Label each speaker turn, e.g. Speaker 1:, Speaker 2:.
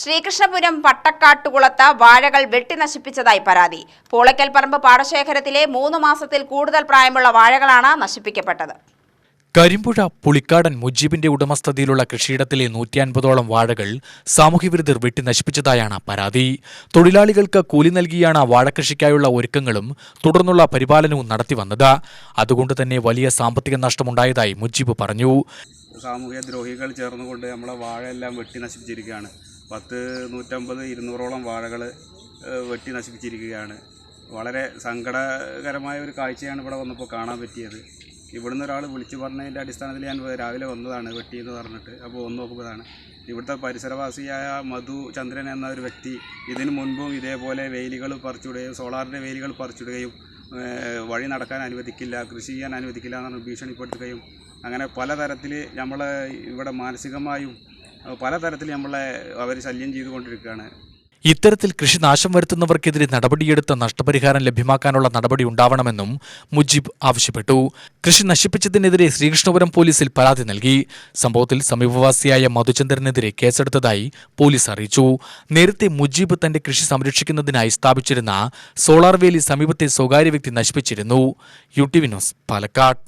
Speaker 1: ശ്രീകൃഷ്ണപുരം പട്ടക്കാട്ടുകുളത്ത് വാഴകൾ വെട്ടി നശിപ്പിച്ചതായി പരാതി. പൂളയ്ക്കൽ പറമ്പ് പാടശേഖരത്തിലെ മൂന്ന് മാസത്തിൽ കൂടുതൽ പ്രായമുള്ള വാഴകളാണ് നശിപ്പിക്കപ്പെട്ടത്.
Speaker 2: കരിമ്പുഴ പുളിക്കാടൻ മുജീബിന്റെ ഉടമസ്ഥതയിലുള്ള കൃഷിയിടത്തിലെ നൂറ്റിയൻപതോളം വാഴകൾ സാമൂഹ്യവിരുദ്ധർ വെട്ടി നശിപ്പിച്ചതായാണ് പരാതി. തൊഴിലാളികൾക്ക് കൂലി നൽകിയാണ് വാഴകൃഷിക്കായുള്ള ഒരുക്കങ്ങളും തുടർന്നുള്ള പരിപാലനവും നടത്തിവന്നത് അതുകൊണ്ട് തന്നെ വലിയ സാമ്പത്തിക നഷ്ടമുണ്ടായതായി മുജീബ് പറഞ്ഞു.
Speaker 3: സാമൂഹ്യ ദ്രോഹികൾ ചേർന്നുകൊണ്ട് നമ്മളെ വാഴയെല്ലാം വെട്ടി നശിപ്പിച്ചിരിക്കുകയാണ്. പത്ത് നൂറ്റമ്പത് ഇരുന്നൂറോളം വാഴകൾ വെട്ടി നശിപ്പിച്ചിരിക്കുകയാണ്. വളരെ സങ്കടകരമായ ഒരു കാഴ്ചയാണ് ഇവിടെ വന്നപ്പോൾ കാണാൻ പറ്റിയത്. ഇവിടുന്ന് ഒരാൾ വിളിച്ചു പറഞ്ഞതിന്റെ അടിസ്ഥാനത്തിൽ ഞാൻ രാവിലെ വന്നതാണ് വെട്ടി എന്ന് പറഞ്ഞിട്ട് അപ്പോൾ ഒന്ന് നോക്കുമ്പോഴാണ്. ഇവിടുത്തെ പരിസരവാസിയായ മധു ചന്ദ്രൻ എന്ന ഒരു വ്യക്തി ഇതിനു മുൻപും ഇതേപോലെ വെയിലുകൾ പറിച്ചുവിടുകയും സോളാറിന്റെ വെയിലുകൾ പറിച്ചിടുകയും വഴി നടക്കാൻ അനുവദിക്കില്ല കൃഷി ചെയ്യാൻ അനുവദിക്കില്ല എന്നാണ് ഭീഷണിപ്പെടുത്തുകയും അങ്ങനെ പലതരത്തിൽ നമ്മൾ ഇവിടെ മാനസികമായും പലതരത്തിൽ നമ്മളെ അവർ ശല്യം ചെയ്തുകൊണ്ടിരിക്കുകയാണ്.
Speaker 2: ഇത്തരത്തിൽ കൃഷി നാശം വരുത്തുന്നവർക്കെതിരെ നടപടിയെടുത്ത് നഷ്ടപരിഹാരം ലഭ്യമാക്കാനുള്ള നടപടി ഉണ്ടാവണമെന്നും മുജീബ് ആവശ്യപ്പെട്ടു. കൃഷി നശിപ്പിച്ചതിനെതിരെ ശ്രീകൃഷ്ണപുരം പോലീസിൽ പരാതി നൽകി. സംഭവത്തിൽ സമീപവാസിയായ മധുചന്ദ്രനെതിരെ കേസെടുത്തതായി പോലീസ് അറിയിച്ചു. നേരത്തെ മുജീബ് തന്റെ കൃഷി സംരക്ഷിക്കുന്നതിനായി സ്ഥാപിച്ചിരുന്ന സോളാർ വേലി സമീപത്തെ സ്വകാര്യ വ്യക്തി നശിപ്പിച്ചിരുന്നു. U T Vinos Palakkad.